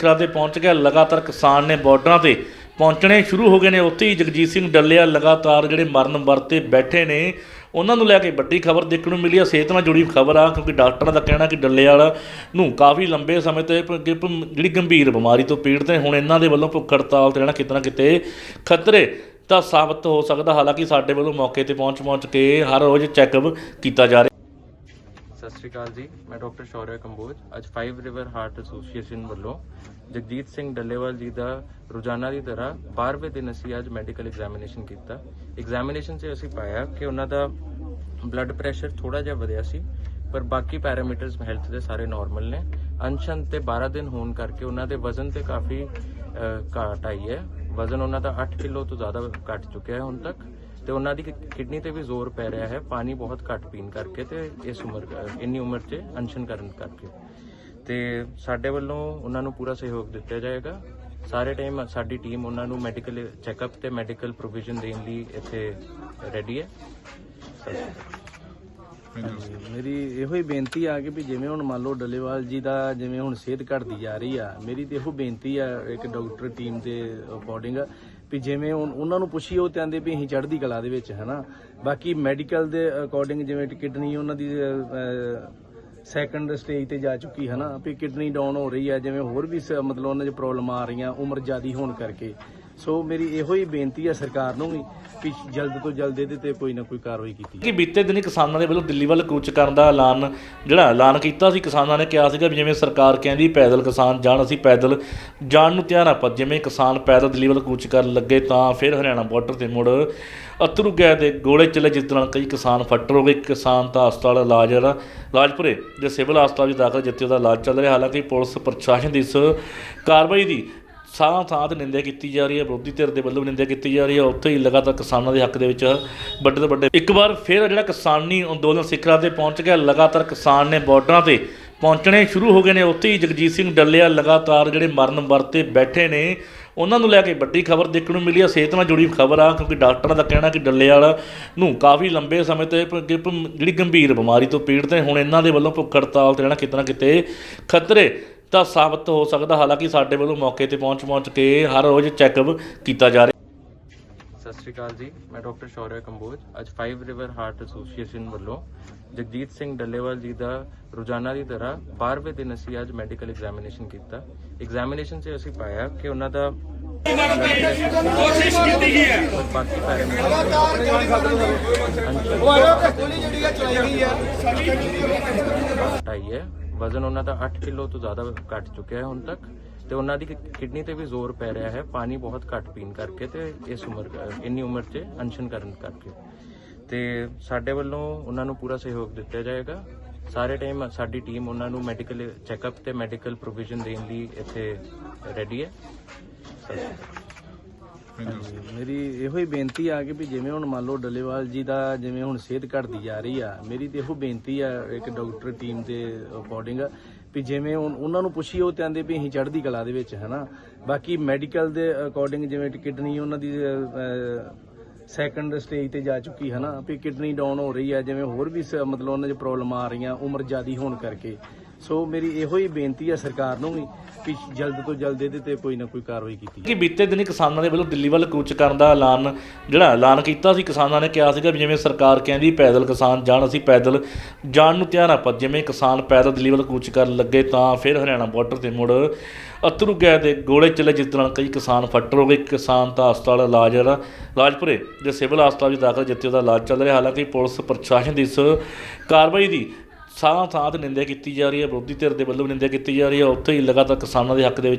ਸਿਖਰਾਂ ਤੇ ਪਹੁੰਚ ਗਿਆ। ਲਗਾਤਾਰ ਕਿਸਾਨ ਨੇ ਬਾਰਡਰਾਂ ਤੇ ਪਹੁੰਚਣੇ ਸ਼ੁਰੂ ਹੋ ਗਏ ਨੇ। ਉੱਥੇ ਹੀ ਜਗਜੀਤ ਸਿੰਘ ਡੱਲੇਆ ਲਗਾਤਾਰ ਜਿਹੜੇ ਮਰਨ ਵਰਤੇ ਬੈਠੇ ਨੇ, ਉਹਨਾਂ ਨੂੰ ਲੈ ਕੇ ਵੱਡੀ ਖਬਰ ਦੇਖਣ ਨੂੰ ਮਿਲੀ ਆ। ਸਿਹਤ ਨਾਲ ਜੁੜੀ ਖਬਰ ਆ, ਕਿਉਂਕਿ ਡਾਕਟਰਾਂ ਦਾ ਕਹਿਣਾ ਕਿ ਡੱਲੇਵਾਲ ਨੂੰ ਕਾਫੀ ਲੰਬੇ ਸਮੇਂ ਤੋਂ ਪ- ਜਿਹੜੀ ਗੰਭੀਰ ਬਿਮਾਰੀ ਤੋਂ ਪੀੜਤ ਨੇ। ਹੁਣ ਇਹਨਾਂ ਦੇ ਵੱਲੋਂ ਭੁੱਖ ਹੜਤਾਲ ਤੇ ਰਹਿਣਾ ਕਿਤੇ ਨਾ ਕਿਤੇ ਖਤਰੇ ਤਾਂ ਸਾਬਤ ਹੋ ਸਕਦਾ। ਹਾਲਾਂਕਿ ਸਾਡੇ ਵੱਲੋਂ ਮੌਕੇ ਤੇ ਪਹੁੰਚ ਪਹੁੰਚ ਕੇ ਹਰ ਰੋਜ਼ ਚੈੱਕਅਪ ਕੀਤਾ ਜਾ ਰਿਹਾ ਸਤਿ ਸ਼੍ਰੀ ਅਕਾਲ ਜੀ। ਮੈਂ ਡਾਕਟਰ ਸ਼ੌਰਯ ਕੰਬੋਜ। ਅੱਜ 5 ਰਿਵਰ ਹਾਰਟ ਐਸੋਸੀਏਸ਼ਨ ਵੱਲੋਂ ਜਗਜੀਤ ਸਿੰਘ ਡੱਲੇਵਾਲ ਜੀ ਦਾ ਰੋਜ਼ਾਨਾ ਦੀ ਤਰ੍ਹਾਂ 12ਵੇਂ ਦਿਨ ਅਸੀਂ ਅੱਜ ਮੈਡੀਕਲ ਐਗਜ਼ਾਮੀਨੇਸ਼ਨ ਕੀਤਾ। ਐਗਜ਼ਾਮੀਨੇਸ਼ਨ 'ਚ ਅਸੀਂ ਪਾਇਆ ਕਿ ਉਹਨਾਂ ਦਾ ਬਲੱਡ ਪ੍ਰੈਸ਼ਰ ਥੋੜਾ ਜਿਹਾ ਵਧਿਆ ਸੀ, ਪਰ ਬਾਕੀ ਪੈਰਾਮੀਟਰਸ ਹੈਲਥ ਦੇ ਸਾਰੇ ਨਾਰਮਲ ਨੇ। ਅਨਸ਼ਨ ਤੇ 12 ਦਿਨ ਹੋਣ ਕਰਕੇ ਉਹਨਾਂ ਦੇ ਵਜ਼ਨ ਤੇ ਕਾਫੀ ਘਾਟ ਆਈ ਹੈ। ਵਜ਼ਨ ਉਹਨਾਂ ਦਾ 8 ਕਿਲੋ ਤੋਂ ਜ਼ਿਆਦਾ ਘਟ ਚੁੱਕਿਆ ਹੈ ਹੁਣ ਤੱਕ। ਤੇ ਉਹਨਾਂ ਦੀ ਕਿਡਨੀ ਤੇ ਵੀ ਜ਼ੋਰ ਪੈ ਰਿਹਾ ਹੈ ਪਾਣੀ ਬਹੁਤ ਘੱਟ ਪੀਣ ਕਰਕੇ ਤੇ ਇਸ ਉਮਰ ਇੰਨੀ ਉਮਰ 'ਚ ਅਨਸ਼ਨ ਕਰਨ ਕਰਕੇ। ਤੇ ਸਾਡੇ ਵੱਲੋਂ ਉਹਨਾਂ ਨੂੰ ਪੂਰਾ ਸਹਿਯੋਗ ਦਿੱਤਾ ਜਾਏਗਾ। ਸਾਰੇ ਟਾਈਮ ਸਾਡੀ ਟੀਮ ਉਹਨਾਂ ਨੂੰ ਮੈਡੀਕਲ ਚੈੱਕਅਪ ਤੇ ਮੈਡੀਕਲ ਪ੍ਰੋਵੀਜ਼ਨ ਦੇਣ ਲਈ ਇੱਥੇ ਰੈਡੀ ਹੈ। ਮੇਰੀ ਇਹੋ ਹੀ ਬੇਨਤੀ ਆ ਕਿ ਵੀ ਜਿਵੇਂ ਹੁਣ ਮੰਨ ਲਓ ਡੱਲੇਵਾਲ ਜੀ ਦਾ ਜਿਵੇਂ ਹੁਣ ਸਿਹਤ ਘਟਦੀ ਜਾ ਰਹੀ ਆ ਮੇਰੀ ਤੇ ਇਹੋ ਬੇਨਤੀ ਆ ਇੱਕ ਡਾਕਟਰ ਟੀਮ ਦੇ ਅਕੋਰਡਿੰਗ ਵੀ ਜਿਵੇਂ ਹੁਣ ਉਹਨਾਂ ਨੂੰ ਪੁੱਛੀ ਉਹ ਤੇ ਆਂਦੇ ਵੀ ਅਸੀਂ ਚੜ੍ਹਦੀ ਕਲਾ ਦੇ ਵਿੱਚ, ਹਨਾ। ਬਾਕੀ ਮੈਡੀਕਲ ਦੇ ਅਕੋਰਡਿੰਗ ਜਿਵੇਂ ਕਿਡਨੀ ਉਹਨਾਂ ਦੀ ਸੈਕੰਡ ਸਟੇਜ ਤੇ ਜਾ ਚੁੱਕੀ ਹੈ ਨਾ ਵੀ ਕਿਡਨੀ ਡਾਊਨ ਹੋ ਰਹੀ ਹੈ ਜਿਵੇਂ ਹੋਰ ਵੀ ਸ- ਮਤਲਬ ਉਹਨਾਂ 'ਚ ਪ੍ਰੋਬਲਮ ਆ ਰਹੀਆਂ, ਉਮਰ ਜ਼ਿਆਦੀ ਹੋਣ ਕਰਕੇ। ਸੋ ਮੇਰੀ ਇਹੋ ਹੀ ਬੇਨਤੀ ਹੈ ਸਰਕਾਰ ਨੂੰ ਵੀ ਕਿ ਜਲਦ ਤੋਂ ਜਲਦ ਇਹਦੇ ਤੇ ਕੋਈ ਨਾ ਕੋਈ ਕਾਰਵਾਈ ਕੀਤੀ ਕਿ ਬੀਤੇ ਦਿਨੀ ਕਿਸਾਨਾਂ ਦੇ ਵੱਲੋਂ ਦਿੱਲੀ ਵੱਲ ਕੂਚ ਕਰਨ ਦਾ ਐਲਾਨ, ਜਿਹੜਾ ਐਲਾਨ ਕੀਤਾ ਸੀ, ਕਿਸਾਨਾਂ ਨੇ ਕਿਹਾ ਸੀਗਾ ਵੀ ਜਿਵੇਂ ਸਰਕਾਰ ਕਹਿੰਦੀ ਪੈਦਲ ਕਿਸਾਨ ਜਾਣ, ਅਸੀਂ ਪੈਦਲ ਜਾਣ ਨੂੰ ਤਿਆਰ ਆਪਾਂ ਜਿਵੇਂ ਕਿਸਾਨ ਪੈਦਲ ਦਿੱਲੀ ਵੱਲ ਕੂਚ ਕਰਨ ਲੱਗੇ ਤਾਂ ਫਿਰ ਹਰਿਆਣਾ ਬਾਰਡਰ ਤੇ ਮੁੜ ਅਤਰੂ ਗਏ ਦੇ ਗੋਲੇ ਚੱਲੇ, ਜਿਸ ਨਾਲ ਕਈ ਕਿਸਾਨ ਫੱਟਰ ਹੋ ਗਏ। ਕਿਸਾਨ ਤਾਂ ਹਸਪਤਾਲ ਇਲਾਜ ਜਿਹੜਾ ਰਾਜਪੁਰੇ ਦੇ ਸਿਵਲ ਹਸਪਤਾਲ ਵਿੱਚ ਦਾਖਲ ਜਿੱਥੇ ਉਹਦਾ ਇਲਾਜ ਚੱਲ ਰਿਹਾ। ਹਾਲਾਂਕਿ ਪੁਲਿਸ ਪ੍ਰਸ਼ਾਸਨ ਦੀ ਇਸ ਕਾਰਵਾਈ ਦੀ ਸਾਹ ਥਾਂ ਤੇ ਨਿੰਦਿਆ ਕੀਤੀ ਜਾ ਰਹੀ ਹੈ, ਵਿਰੋਧੀ ਧਿਰ ਦੇ ਵੱਲੋਂ ਵੀ ਨਿੰਦਿਆ ਕੀਤੀ ਜਾ ਰਹੀ ਹੈ, ਉੱਥੇ ਹੀ ਲਗਾਤਾਰ ਕਿਸਾਨਾਂ ਦੇ ਹੱਕ ਦੇ ਵਿੱਚ ਵੱਡੇ ਤੋਂ ਵੱਡੇ। ਇੱਕ ਵਾਰ ਫਿਰ ਜਿਹੜਾ ਕਿਸਾਨੀ ਅੰਦੋਲਨ ਸਿਖਰਾਂ ਤੇ ਪਹੁੰਚ ਗਿਆ, ਲਗਾਤਾਰ ਕਿਸਾਨ ਨੇ ਬਾਰਡਰਾਂ ਤੇ ਪਹੁੰਚਣੇ ਸ਼ੁਰੂ ਹੋ ਗਏ ਨੇ, ਉੱਥੇ ਹੀ ਜਗਜੀਤ ਸਿੰਘ ਡੱਲੇਆ ਲਗਾਤਾਰ ਜਿਹੜੇ ਮਰਨ ਵਰਤੇ ਬੈਠੇ ਨੇ, ਉਹਨਾਂ ਨੂੰ ਲੈ ਕੇ ਵੱਡੀ ਖਬਰ ਦੇਖਣ ਨੂੰ ਮਿਲੀ ਆ ਸਿਹਤ ਨਾਲ ਜੁੜੀ ਖਬਰ ਆ, ਕਿਉਂਕਿ ਡਾਕਟਰਾਂ ਦਾ ਕਹਿਣਾ ਕਿ ਡੱਲੇਵਾਲ ਨੂੰ ਕਾਫੀ ਲੰਬੇ ਸਮੇਂ ਤੋਂ ਇਹ ਜਿਹੜੀ ਗੰਭੀਰ ਬਿਮਾਰੀ ਤੋਂ ਪੀੜਤ ਨੇ ਹੁਣ ਇਹਨਾਂ ਦੇ ਵੱਲੋਂ ਭੁੱਖ ਹੜਤਾਲ ਤੇ ਰਹਿਣਾ ਕਿਤੇ ਨਾ ਕਿਤੇ ਖਤਰੇ ਤਾਂ ਸਾਬਤ ਹੋ ਸਕਦਾ ਹਾਲਾਂਕਿ ਸਾਡੇ ਵੱਲੋਂ ਮੌਕੇ ਤੇ ਪਹੁੰਚ ਪਹੁੰਚ ਕੇ ਹਰ ਰੋਜ਼ ਚੈੱਕਅਪ ਕੀਤਾ ਜਾ ਰਿਹਾ। ਸਤਿ ਸ਼੍ਰੀ ਅਕਾਲ ਜੀ ਮੈਂ ਡਾਕਟਰ ਸ਼ੌਰਯ ਕੰਬੋਜ। ਅੱਜ 5 ਰਿਵਰ ਹਾਰਟ ਐਸੋਸੀਏਸ਼ਨ ਵੱਲੋਂ ਜਗਜੀਤ ਸਿੰਘ ਡੱਲੇਵਾਲ ਜੀ ਦਾ ਰੋਜ਼ਾਨਾ ਦੀ ਤਰ੍ਹਾਂ 12ਵੇਂ ਦਿਨ ਅਸੀਂ ਅੱਜ ਮੈਡੀਕਲ ਐਗਜ਼ਾਮੀਨੇਸ਼ਨ ਕੀਤਾ। ਐਗਜ਼ਾਮੀਨੇਸ਼ਨ 'ਚ ਅਸੀਂ ਪਾਇਆ ਕਿ ਉਹਨਾਂ ਦਾ ਕੋਸ਼ਿਸ਼ ਕੀਤੀ ਗਈ ਹੈ। ਬਾਕੀ ਪੈਰਾਮੀਟਰ ਆਈ ਹੈ। ਵਜ਼ਨ ਉਹਨਾਂ ਦਾ 8 ਕਿਲੋ ਤੋਂ ਜ਼ਿਆਦਾ ਘਟ ਚੁੱਕਿਆ ਹੈ ਹੁਣ ਤੱਕ ਤੇ ਉਹਨਾਂ ਦੀ ਕਿਡਨੀ ਤੇ ਵੀ ਜ਼ੋਰ ਪੈ ਰਿਹਾ ਹੈ, ਪਾਣੀ ਬਹੁਤ ਘੱਟ ਪੀਣ ਕਰਕੇ ਤੇ ਇਸ ਉਮਰ ਇੰਨੀ ਉਮਰ 'ਚ ਅਨਸ਼ਨ ਕਰਨ ਕਰਕੇ। ਤੇ ਸਾਡੇ ਵੱਲੋਂ ਉਹਨਾਂ ਨੂੰ ਪੂਰਾ ਸਹਿਯੋਗ ਦਿੱਤਾ ਜਾਏਗਾ। ਸਾਰੇ ਟਾਈਮ ਸਾਡੀ ਟੀਮ ਉਹਨਾਂ ਨੂੰ ਮੈਡੀਕਲ ਚੈੱਕਅਪ ਤੇ ਮੈਡੀਕਲ ਪ੍ਰੋਵੀਜ਼ਨ ਦੇਣ ਲਈ ਇੱਥੇ ਰੈਡੀ ਹੈ। ਸਤਿ ਸ਼੍ਰੀ ਮੇਰੀ ਇਹੋ ਹੀ ਬੇਨਤੀ ਆ ਕਿ ਵੀ ਜਿਵੇਂ ਹੁਣ ਮੰਨ ਲਓ ਡੱਲੇਵਾਲ ਜੀ ਦਾ ਜਿਵੇਂ ਹੁਣ ਸਿਹਤ ਘਟਦੀ ਜਾ ਰਹੀ ਆ, ਮੇਰੀ ਤੇ ਇਹੋ ਬੇਨਤੀ ਆ ਇੱਕ ਡਾਕਟਰ ਟੀਮ ਦੇ ਅਕੋਰਡਿੰਗ ਵੀ ਜਿਵੇਂ ਹੁਣ ਉਹਨਾਂ ਨੂੰ ਪੁੱਛੀ ਉਹ ਤੇ ਵੀ ਅਸੀਂ ਚੜ੍ਹਦੀ ਕਲਾ ਦੇ ਵਿੱਚ, ਹਨਾ। ਬਾਕੀ ਮੈਡੀਕਲ ਦੇ ਅਕੋਰਡਿੰਗ ਜਿਵੇਂ ਕਿਡਨੀ ਉਹਨਾਂ ਦੀ ਸੈਕੰਡ ਸਟੇਜ ਤੇ ਜਾ ਚੁੱਕੀ ਹੈ ਨਾ ਵੀ ਕਿਡਨੀ ਡਾਊਨ ਹੋ ਰਹੀ ਹੈ ਜਿਵੇਂ ਹੋਰ ਵੀ ਸ- ਮਤਲਬ ਉਹਨਾਂ 'ਚ ਪ੍ਰੋਬਲਮ ਆ ਰਹੀਆਂ, ਉਮਰ ਜ਼ਿਆਦੀ ਹੋਣ ਕਰਕੇ। ਸੋ ਮੇਰੀ ਇਹੋ ਹੀ ਬੇਨਤੀ ਹੈ ਸਰਕਾਰ ਨੂੰ ਵੀ ਕਿ ਜਲਦ ਤੋਂ ਜਲਦ ਇਹਦੇ ਤੇ ਕੋਈ ਨਾ ਕੋਈ ਕਾਰਵਾਈ ਕੀਤੀ ਜਾਵੇ। ਕਿ ਬੀਤੇ ਦਿਨੀ ਕਿਸਾਨਾਂ ਦੇ ਵੱਲੋਂ ਦਿੱਲੀ ਵੱਲ ਕੂਚ ਕਰਨ ਦਾ ਐਲਾਨ, ਜਿਹੜਾ ਐਲਾਨ ਕੀਤਾ ਸੀ, ਕਿਸਾਨਾਂ ਨੇ ਕਿਹਾ ਸੀਗਾ ਵੀ ਜਿਵੇਂ ਸਰਕਾਰ ਕਹਿੰਦੀ ਪੈਦਲ ਕਿਸਾਨ ਜਾਣ, ਅਸੀਂ ਪੈਦਲ ਜਾਣ ਨੂੰ ਤਿਆਰ ਆਪਾਂ ਜਿਵੇਂ ਕਿਸਾਨ ਪੈਦਲ ਦਿੱਲੀ ਵੱਲ ਕੂਚ ਕਰਨ ਲੱਗੇ ਤਾਂ ਫਿਰ ਹਰਿਆਣਾ ਬਾਰਡਰ ਤੇ ਮੁੜ ਅਤਰੂ ਗਏ ਦੇ ਗੋਲੇ ਚੱਲੇ, ਜਿਸ ਨਾਲ ਕਈ ਕਿਸਾਨ ਫੱਟਰ ਹੋ ਗਏ ਕਿਸਾਨ ਤਾਂ ਹਸਪਤਾਲ ਇਲਾਜ ਜਿਹੜਾ ਰਾਜਪੁਰੇ ਦੇ ਸਿਵਲ ਹਸਪਤਾਲ ਵਿੱਚ ਦਾਖਲ ਜਿੱਥੇ ਉਹਦਾ ਇਲਾਜ ਚੱਲ ਰਿਹਾ ਹਾਲਾਂਕਿ ਪੁਲਿਸ ਪ੍ਰਸ਼ਾਸਨ ਦੀ ਇਸ ਕਾਰਵਾਈ ਦੀ ਸਾਹ ਥਾਂ ਤੇ ਨਿੰਦਿਆ ਕੀਤੀ ਜਾ ਰਹੀ ਹੈ, ਵਿਰੋਧੀ ਧਿਰ ਦੇ ਵੱਲੋਂ ਵੀ ਨਿੰਦਿਆ ਕੀਤੀ ਜਾ ਰਹੀ ਹੈ, ਉੱਥੇ ਹੀ ਲਗਾਤਾਰ ਕਿਸਾਨਾਂ ਦੇ ਹੱਕ ਦੇ ਵਿੱਚ